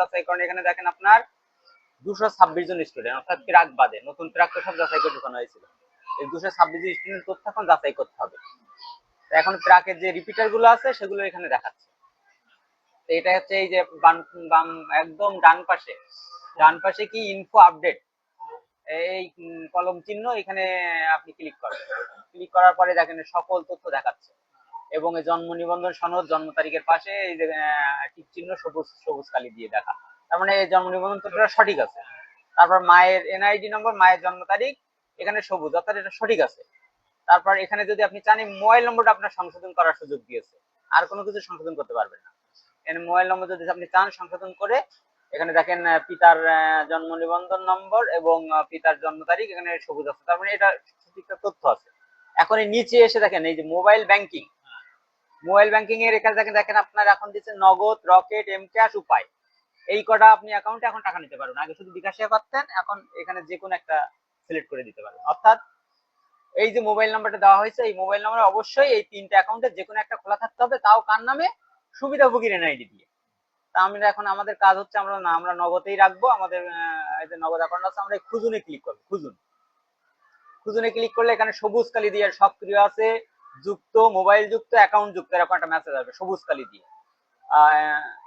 যাচাই করেন। এখানে দেখেন আপনার দুশো ছাব্বিশ জন স্টুডেন্ট অর্থাৎ প্রাক বাদে। নতুন প্রাক তো সব যাচাই করে ঢোকানো হয়েছিল। এই দুশো ছাব্বিশ স্টুডেন্ট তথ্য এখন যাচাই করতে হবে? এখন প্রাকের যে রিপিটারগুলো আছে, সেগুলো এখানে দেখাচ্ছে। এটা হচ্ছে এই যে বাম একদম ডান পাশে। ডান পাশে কি ইনফো আপডেট এই কলম চিহ্ন এখানে আপনি ক্লিক করেন। ক্লিক করার পরে দেখেন সকল তথ্য দেখাচ্ছে। এবং এই জন্ম নিবন্ধন সনদ জন্ম তারিখের পাশে এই যে টিক চিহ্ন সবুজ সবুজ কালি দিয়ে দেখা। তার মানে এই জন্ম নিবন্ধন তথ্যটা সঠিক আছে। তারপর মায়ের এনআইডি নম্বর মায়ের জন্ম তারিখ, এখানে সবুজ, অর্থাৎ এটা সঠিক আছে। তারপর এখানে যদি আপনি চান মোবাইল নম্বরটা আপনার সংশোধন করার সুযোগ দিয়েছে। আর কোনো কিছু সংশোধন করতে পারবেন না। এখানে মোবাইল নম্বর যদি আপনি চান, সংশোধন করে, এখানে দেখেন পিতার জন্ম নিবন্ধন নম্বর এবং পিতার জন্ম তারিখ, এখানে সবুজ আছে। তার মানে এটা তথ্য আছে। এখন এই নিচে এসে দেখেন, এই যে মোবাইল ব্যাংকিং। মোবাইল ব্যাংকিং এর এখানে দেখেন দেখেন আপনার এখন দিচ্ছে নগদ, রকেট এম ক্যাশ উপায়। এই কটা আপনি অ্যাকাউন্টে এখন টাকা নিতে পারবেন। আগে শুধু বিকাশে পাচ্ছেন এখন এখানে যে কোনো একটা সিলেক্ট করে দিতে পারবেন। অর্থাৎ এই যে মোবাইল নাম্বারটা দেওয়া হয়েছে, এই মোবাইল নাম্বারে অবশ্যই এই তিনটা অ্যাকাউন্টে যে কোনো একটা খোলা থাকতে হবে। তাও কার নামে? সুবিধাভোগীর এনআইডি দিয়ে। তা আমরা এখন আমাদের কাজ হচ্ছে, আমরা না, আমরা নগদেই রাখব। আমাদের যে নগদ অ্যাকাউন্ট আছে, আমরা খুজুনে ক্লিক করব। খুজুন। খুজুনে ক্লিক করলে এখানে সবুজ কালি দিয়ে সক্রিয় আছে। যুক্ত মোবাইল যুক্ত অ্যাকাউন্ট যুক্ত, এরকম একটা মেসেজ আসবে, সবুজ কালি দিয়ে।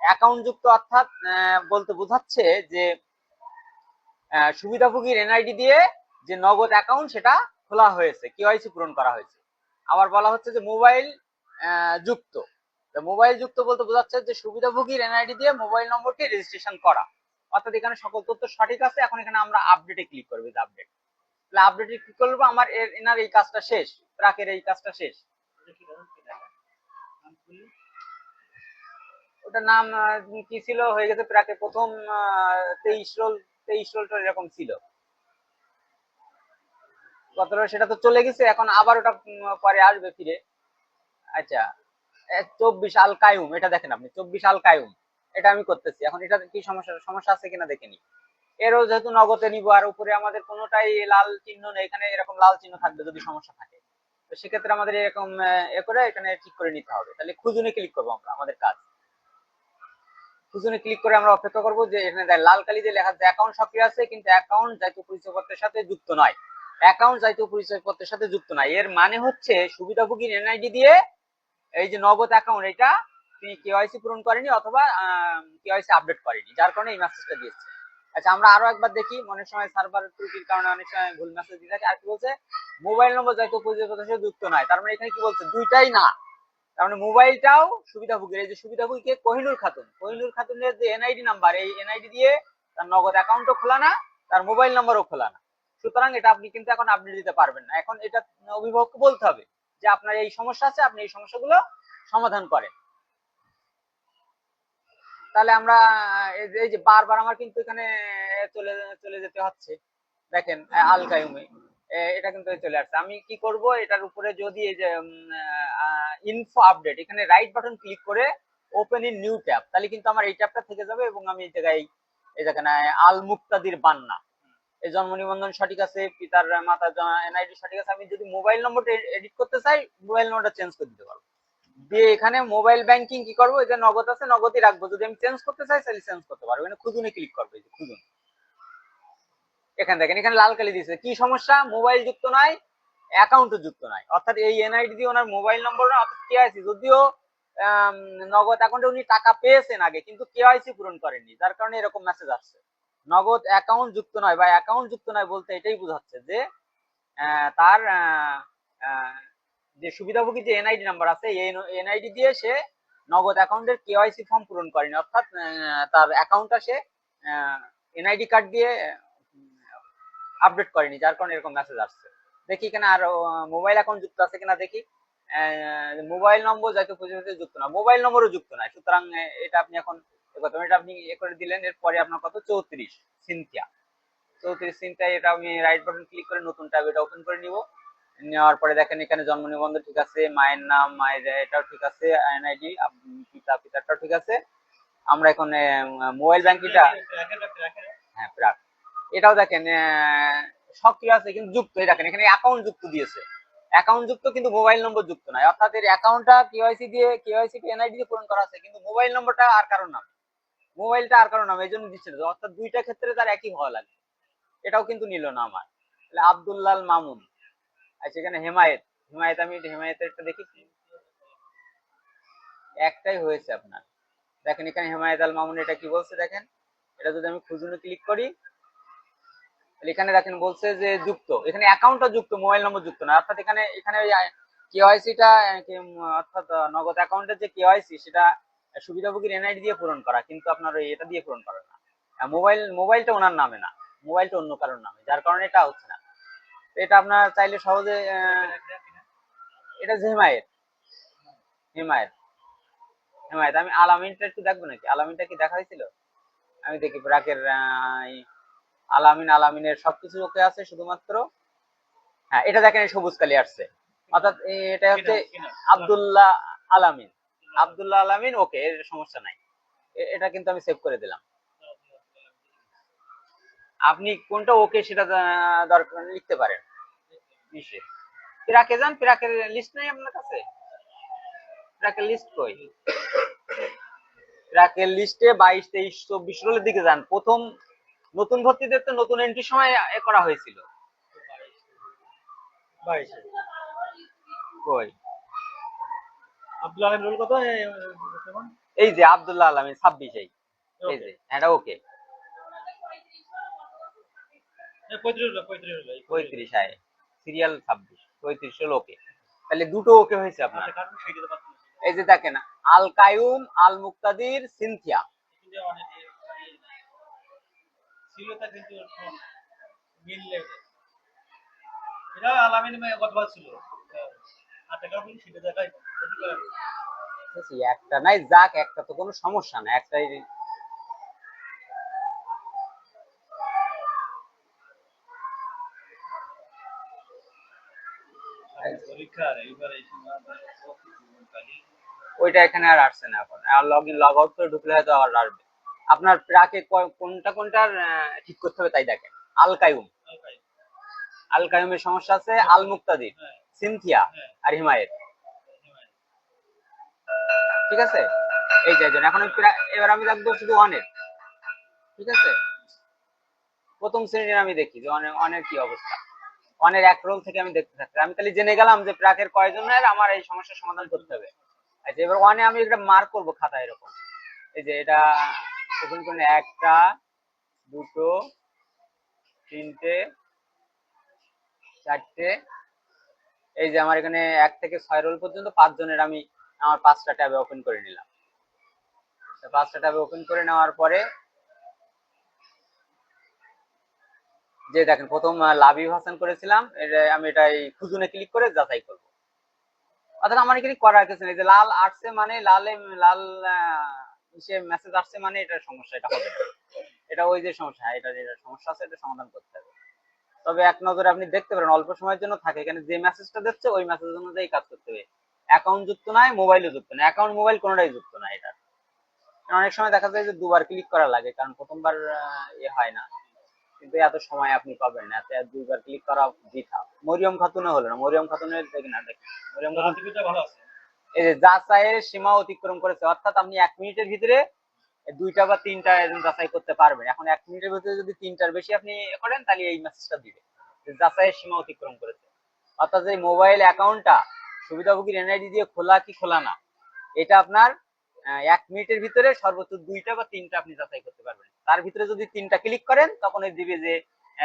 অ্যাকাউন্ট যুক্ত অর্থাৎ বলতে বোঝাচ্ছে যে সুবিধাভোগীর এনআইডি দিয়ে যে নগদ অ্যাকাউন্ট সেটা খোলা হয়েছে কেওয়াইসি পূরণ করা হয়েছে। আবার বলা হচ্ছে যে মোবাইল যুক্ত। মোবাইল যুক্ত বলতে বোঝাচ্ছে যে সুবিধাভোগীর এনআইডি দিয়ে মোবাইল নম্বরটি রেজিস্ট্রেশন করা। অর্থাৎ এখানে সকল তথ্য সঠিক আছে, এখন এখানে আমরা আপডেটে ক্লিক করব আপডেট তাহলে আপডেটে ক্লিক করব, আমার এনার এই কাজটা শেষ। ট্রাকের এই কাজটা শেষ। ওটার নাম কি ছিল? হয়ে গেছে প্রাকে প্রথম তেইশ রোল, তেইশ রোলটা এরকম ছিল। কতটা সেটা তো চলে গেছে, এখন আবার ওটা পরে আসবে ফিরে। আচ্ছা চব্বিশ আল কায়ুম, এটা দেখেন আপনি, চব্বিশ আল কায়ুম। এটা আমি করতেছি। এখন এটা কি সমস্যা সমস্যা আছে কিনা দেখে নি এরও যেহেতু নগদে নিব, আর উপরে আমাদের কোনোটাই লাল চিহ্ন নেই, এখানে এরকম লাল চিহ্ন থাকবে যদি সমস্যা থাকে। তো সেক্ষেত্রে আমাদের এরকম এ করে এখানে ঠিক করে নিতে হবে। তাহলে খুঁজুনে ক্লিক করব আমরা, আমাদের কাজ। খুঁজুনে ক্লিক করে আমরা অপেক্ষা করব যে এখানে লাল কালি দিয়ে লেখা আছে অ্যাকাউন্ট সক্রিয় আছে, কিন্তু অ্যাকাউন্ট জাতীয় পরিচয়পত্রের সাথে যুক্ত নয়। অ্যাকাউন্ট জাতীয় পরিচয়পত্রের সাথে যুক্ত নয়। এর মানে হচ্ছে সুবিধাভোগীর এনআইডি দিয়ে এই যে নগদ অ্যাকাউন্ট এটা তিনি কেওয়াইসি পূরণ করেনি অথবা কেওয়াইসি আপডেট করেনি, যার কারণে এই মেসেজটা দিয়েছে। আচ্ছা আমরা আরও একবার দেখি। অনেক সময় সার্ভার ত্রুটির কারণে অনেক সময় ভুল মেসেজ দিয়ে থাকে। আর কি বলছে? মোবাইল নম্বর জাতীয় পরিচয়পত্রের সাথে যুক্ত নয়। তার মানে এখানে কি বলছে? দুইটাই না। তার মানে মোবাইলটাও সুবিধাভোগীর এই যে সুবিধাভোগীকে কোহিনুর খাতুন। কোহিনুর খাতুনের যে এনআইডি নাম্বার এই এনআইডি দিয়ে তার নগদ অ্যাকাউন্টও খোলা না, তার মোবাইল নাম্বারও খোলা না। সুতরাং এটা আপনি কিন্তু এখন আপডেট দিতে পারবেন না। এখন এটা অভিভাবককে বলতে হবে যে আপনার এই সমস্যা আছে, আপনি এই সমস্যাগুলো সমাধান করেন। তাহলে আমরা এই যে- বারবার আমার কিন্তু এখানে চলে চলে যেতে হচ্ছে। দেখেন আল কায়ুমে এটা কিন্তু চলে আসছে। আমি কি করব এটার উপরে যদি এই যে ইনফো আপডেট এখানে রাইট বাটন ক্লিক করে ওপেন ইন নিউ ট্যাব তাহলে কিন্তু আমার এই ট্যাবটা থেকে যাবে এবং আমি এই জায়গায় এই দেখেন আল মুক্তাদির বান্না। এই জন্ম নিবন্ধন সঠিক আছে পিতার মাতার এনআইডি সঠিক আছে আমি যদি মোবাইল নম্বরটা এডিট করতে চাই মোবাইল নম্বরটা চেঞ্জ করে দিতে পারব। দিয়ে এখানে মোবাইল ব্যাংকিং কি করব? এই যে নগদ আছে, নগদই রাখব। যদি আমি চেঞ্জ করতে চাই, তাহলে চেঞ্জ করতে পারব। এখানে খুঁজুনে ক্লিক করব, এই যে খুঁজুন এখানে দেখেন, এখানে লাল কালি দিয়েছে। কি সমস্যা? মোবাইল যুক্ত নয় অ্যাকাউন্টও যুক্ত নয় অর্থাৎ এই এনআইডি দিয়ে ওনার মোবাইল নম্বর না অর্থাৎ কেআইসি যদিও নগদ অ্যাকাউন্টে উনি টাকা পেয়েছেন আগে, কিন্তু কেআইসি পূরণ করেননি। যার কারণে এরকম মেসেজ আসছে। নগদ অ্যাকাউন্ট যুক্ত নয় বা অ্যাকাউন্ট যুক্ত নয় বলতে এটাই বোঝাচ্ছে যে তার যে সুবিধাভোগী যে এনআইডি নাম্বার আছে, এই এনআইডি দিয়ে সে নগদ অ্যাকাউন্টের কেওয়াইসি ফর্ম পূরণ করেনি অর্থাৎ তার অ্যাকাউন্টটা সে এনআইডি কার্ড দিয়ে আপডেট করেনি যার কারণে এরকম মেসেজ আসছে। দেখি এখানে আর মোবাইল অ্যাকাউন্ট যুক্ত আছে কিনা দেখি। মোবাইল নম্বর জাতীয় পরিচয় যুক্ত না। মোবাইল নম্বরও যুক্ত নাই সুতরাং এটা আপনি এখন এটা আপনি এ করে দিলেন, এরপরে আপনার কত চৌত্রিশ, সিনথিয়া। চৌত্রিশ সিনথিয়া এটা আমি রাইট বাটন ক্লিক করে নতুন ট্যাব এটা ওপেন করে নিব। নেওয়ার পরে দেখেন এখানে জন্ম নিবন্ধন ঠিক আছে মায়ের নাম মায়ের এটাও ঠিক আছে এনআইডি পিতা পিতাটাও ঠিক আছে। আমরা এখন মোবাইল ব্যাংকিংটা হ্যাঁ প্রাক এটাও দেখেন আহ, সক্রিয় আছে কিন্তু যুক্ত। এই দেখেন এখানে অ্যাকাউন্ট যুক্ত দিয়েছে। অ্যাকাউন্ট যুক্ত কিন্তু মোবাইল নম্বর যুক্ত নয় অর্থাৎ এর অ্যাকাউন্টটা কেওয়াইসি দিয়ে কেওয়াইসি এনআইডি দিয়ে পূরণ করা আছে কিন্তু মোবাইল নম্বরটা আর কারণ নাম। মোবাইলটা আর কারণ নাম এই জন্য দিচ্ছে অর্থাৎ দুইটা ক্ষেত্রে তার একই হওয়া লাগে এটাও কিন্তু নিল না আমার। তাহলে আব্দুল্লাল মামুন। আচ্ছা এখানে হেমায়েত হেমায়েত আমি হেমায়েতের একটা দেখি একটাই হয়েছে আপনার। দেখেন এখানে হেমায়েত আল মামুন এটা কি বলছে দেখেন? এটা যদি আমি খুঁজুনে ক্লিক করি এখানে দেখেন বলছে যে যুক্ত। এখানে অ্যাকাউন্টটা যুক্ত মোবাইল নম্বর যুক্ত না। অর্থাৎ এখানে এখানে কেওয়াইসিটা অর্থাৎ নগদ অ্যাকাউন্টের যে কেওয়াইসি সেটা সুবিধাভোগীর এনআইডি দিয়ে পূরণ করা, কিন্তু আপনার এটা দিয়ে পূরণ করা না। মোবাইল মোবাইলটা ওনার নামে না। মোবাইলটা অন্য কারোর নামে, যার কারণে এটা হচ্ছে না। এটা আপনার চাইলে সহজে এটা যে হেমায়েত হেমায়েত হেমায়েত আমি আলামিনটা একটু দেখব নাকি? আলামিনটা কি দেখা হয়েছিল আমি দেখি এই আলামিন আলামিনের সবকিছু ওকে আছে শুধুমাত্র। হ্যাঁ এটা দেখেন এই সবুজ কালি আসছে। অর্থাৎ এটা হচ্ছে আব্দুল্লাহ আলামিন। আবদুল্লাহ আলামিন ওকে এর সমস্যা নাই। এটা কিন্তু আমি সেভ করে দিলাম। আপনি কোনটা ওকে সেটা দরকার লিখতে পারেন নিশ্চয়ই পিরাকে যান পিরাকের লিস্ট নেই আপনার কাছে পিরাকের লিস্ট কই পিরাকের লিস্টে বাইশ তেইশ চব্বিশ রোলের দিকে যান প্রথম নতুন ভর্তিদের তো নতুন এন্ট্রির সময় এ করা হয়েছিল বাইশ কই আব্দুল আলম রোল কত এই যে আব্দুল্লাহ আলামিন ছাব্বিশ এই এই যে এটা ওকে পঁয়ত্রিশ আয় সিরিয়াল ছাব্বিশ পঁয়ত্রিশ হলো ওকে তাহলে দুটো ওকে হয়েছে আপনার। আচ্ছা, না। এই যে দেখেন আল কায়ুম আল মুক্তাদির সিনথিয়া। এটা আলামিন গতবার ছিল। আচ্ছা একটা নাই যাক একটা তো কোনো সমস্যা না একটাই আর পরীক্ষা আর এইবারে এই সময় আমরা সব কিছু কালি ওইটা এখানে আর আসছে না এখন। আর লগ ইন লগ আউট করে ঢুকলে হয়তো আবার আসবে। আপনার প্রাকে কোনটা কোনটার ঠিক করতে হবে তাই দেখেন। আল কায়ুম আল কায়ুমের সমস্যা আছে আল মুক্তাদির হ্যাঁ। সিনথিয়া হ্যাঁ। আর হিমায়েত। হ্যাঁ। ঠিক আছে? এই যে এখন এবার আমি দেখব শুধু অনেক ঠিক আছে? প্রথম শ্রেণির আমি দেখি যে অনেক অনেক কি অবস্থা। অনেক এক রোল থেকে আমি দেখতে থাকি আমি তাহলে জেনে গেলাম যে প্রাকের কয়জনের আমার এই সমস্যার সমাধান করতে হবে। আচ্ছা এবার ওয়ানে আমি এটা মার্ক করব খাতায় এরকম। এই যে এটা ওপেন করে একটা, দুটো, তিনটে, চারটে। এই যে আমার এখানে এক থেকে ছয় রোল পর্যন্ত পাঁচ জনের আমি আমার পাঁচটা ট্যাবে ওপেন করে নিলাম। পাঁচটা ট্যাবে ওপেন করে নেওয়ার পরে যে দেখেন, প্রথম লাবিব হাসান করেছিলাম আমি এটা এই খুজুনে ক্লিক করে যাচাই করব। অর্থাৎ আমার এখানে করার কিছু নেই, যে লাল আসছে মানে লালে, লাল সে মেসেজ আসছে মানে এটার সমস্যা, এটা হবে এটা ওই যে সমস্যা, এটা যেটা সমস্যা আছে, এটা সমাধান করতে হবে। তবে এক নজরে আপনি দেখতে পারেন, অল্প সময়ের জন্য থাকে, এখানে যে মেসেজটা দিচ্ছে, ওই মেসেজ অনুযায়ী কাজ করতে হবে। অ্যাকাউন্ট যুক্ত নয় মোবাইলও যুক্ত না অ্যাকাউন্ট মোবাইল কোনোটাই যুক্ত না এটা। অনেক সময় দেখা যায় যে দুবার ক্লিক করা লাগে, কারণ প্রথমবার ইয়ে হয় না। কিন্তু এত সময় আপনি পাবেন না। এত দুইবার ক্লিক করা বৃথা। মরিয়ম খাতুনে হলো না। মরিয়ম খাতুনের দেখি না দেখি মরিয়ম খাতুন ভালো আছে। এই যে যাচাইয়ের সীমা অতিক্রম করেছে। অর্থাৎ আপনি এক মিনিটের ভিতরে দুইটা বা তিনটা যাচাই করতে পারবেন। এখন এক মিনিটের ভিতরে যদি তিনটার বেশি আপনি করেন তাহলে এই মেসেজটা দিবে। যে যাচাইয়ের সীমা অতিক্রম করেছে। অর্থাৎ যে মোবাইল অ্যাকাউন্টটা সুবিধাভোগীর এনআইডি দিয়ে খোলা কি খোলা না এটা আপনার এক মিনিটের ভিতরে সর্বোচ্চ দুইটা বা তিনটা আপনি যাচাই করতে পারবেন। তার ভিতরে যদি তিনটা ক্লিক করেন তখন ওই দিবে যে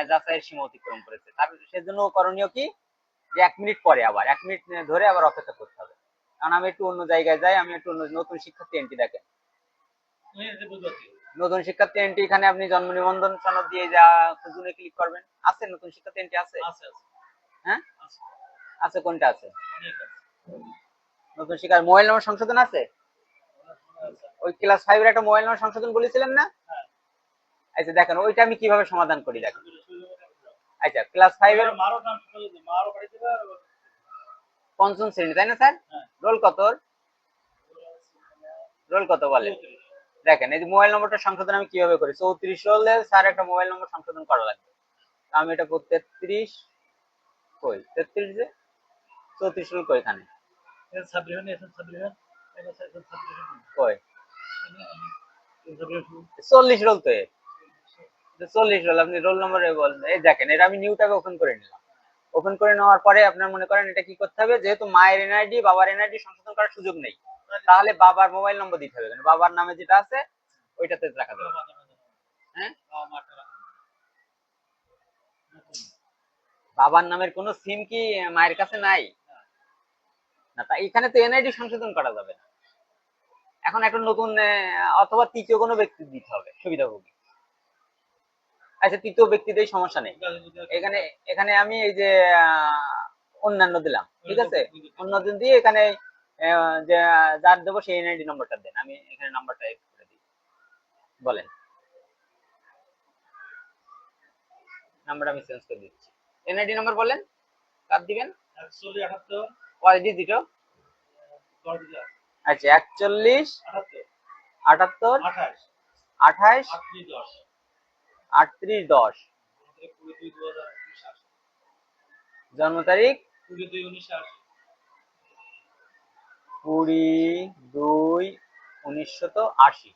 যাচাইয়ের সীমা অতিক্রম করেছে। তার সেজন্য করণীয় কি? যে এক মিনিট পরে আবার এক মিনিট ধরে আবার অপেক্ষা করতে হবে। কারণ আমি একটু অন্য জায়গায় যাই আমি একটু অন্য- নতুন শিক্ষার্থী এন্ট্রি দেখেন নতুন শিক্ষার্থী এন্ট্রি এখানে আপনি জন্ম নিবন্ধন সনদ দিয়ে যা খুঁজুনে ক্লিক করবেন। আছে নতুন শিক্ষার্থী এন্ট্রি আছে? হ্যাঁ? আছে। কোনটা আছে? নতুন শিক্ষার মোবাইল নম্বর সংশোধন আছে। ওই ক্লাস ফাইভ এর একটা মোবাইল নম্বর সংশোধন বলেছিলেন না? হ্যাঁ। আচ্ছা দেখেন ওইটা আমি কীভাবে সমাধান করি দেখেন। আচ্ছা ক্লাস ফাইভ এর পঞ্চম শ্রেণি তাই না স্যার? হ্যাঁ। রোল কত রোল কত বলেন দেখেন এই যে মোবাইল নম্বরটা সংশোধন আমি কীভাবে করি? চৌত্রিশ রোলে স্যার একটা মোবাইল নম্বর সংশোধন করা লাগবে। আমি এটা করতে তেত্রিশ কই? তেত্রিশ যে? চৌত্রিশ রোল কই এখানে? কই? চল্লিশ রোল তো চল্লিশ রোল আপনি রোল নম্বর এই দেখেন এটা আমি নিউটাকে ওপেন করে নিলাম। ওপেন করে নেওয়ার পরে আপনার মনে করেন এটা কি করতে হবে? যেহেতু মায়ের এনআইডি বাবার এনআইডি সংশোধন করার সুযোগ নেই। তাহলে বাবার মোবাইল নম্বর দিতে হবে। বাবার নামে যেটা আছে, ওইটাতে রাখা যাবে। হ্যাঁ? বাবার নামের কোনো সিম কি মায়ের কাছে নাই? না, তা এখানে তো এনআইডি সংশোধন করা যাবে না। এখন একটা নতুন অথবা তৃতীয় কোনো ব্যক্তি দিতে হবে সুবিধাভোগী আচ্ছা তৃতীয় ব্যক্তিদের সমস্যা নেই। এখানে এখানে আমি এই যে অন্যান্য দিলাম ঠিক আছে? অন্যান্য দিয়ে এখানে যে যার দেবো সেই এনআইডি নম্বরটা দেন আমি এখানে নাম্বারটা করে দিই। বলেন। নাম্বার আমি চেঞ্জ করে দিচ্ছি। এনআইডি নাম্বার বলেন কার দিবেন? কয় ডিজিট দশ দিলাম আচ্ছা একচল্লিশ আটাত্তর আঠাশ আঠাইশ আটত্রিশ দশ। জন্ম তারিখ? কুড়ি দুই উনিশ আশি। কুড়ি উনিশশত আশি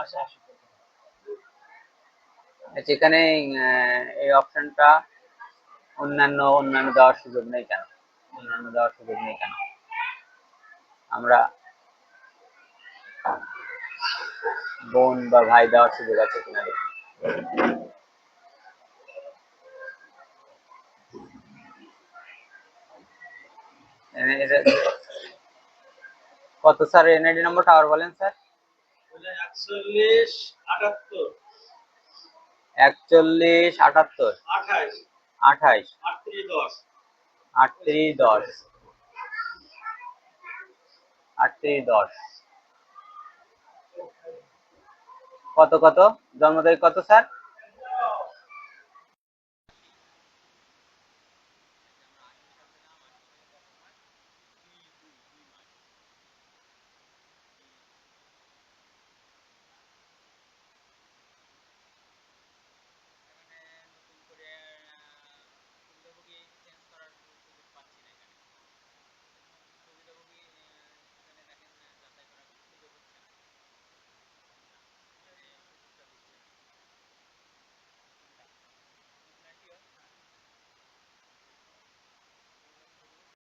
আশি আশি আচ্ছা আহ, এই অপশনটা অন্যান্য অন্যান্য দেওয়ার সুযোগ নেই কেন? অন্যান্য দেওয়ার সুযোগ নেই কেন? আমরা বোন বা ভাই দেওয়ার সুযোগ আছে কিনা দেখি। কত স্যার? এনআইডি নম্বরটা আবার বলেন স্যার। একচল্লিশ আটাত্তর। একচল্লিশ আটাত্তর। আঠাশ। আঠাইশ আটত্রিশ দশ। আটত্রিশ দশ। আটত্রিশ দশ। কত কত? জন্ম তারিখ কত স্যার?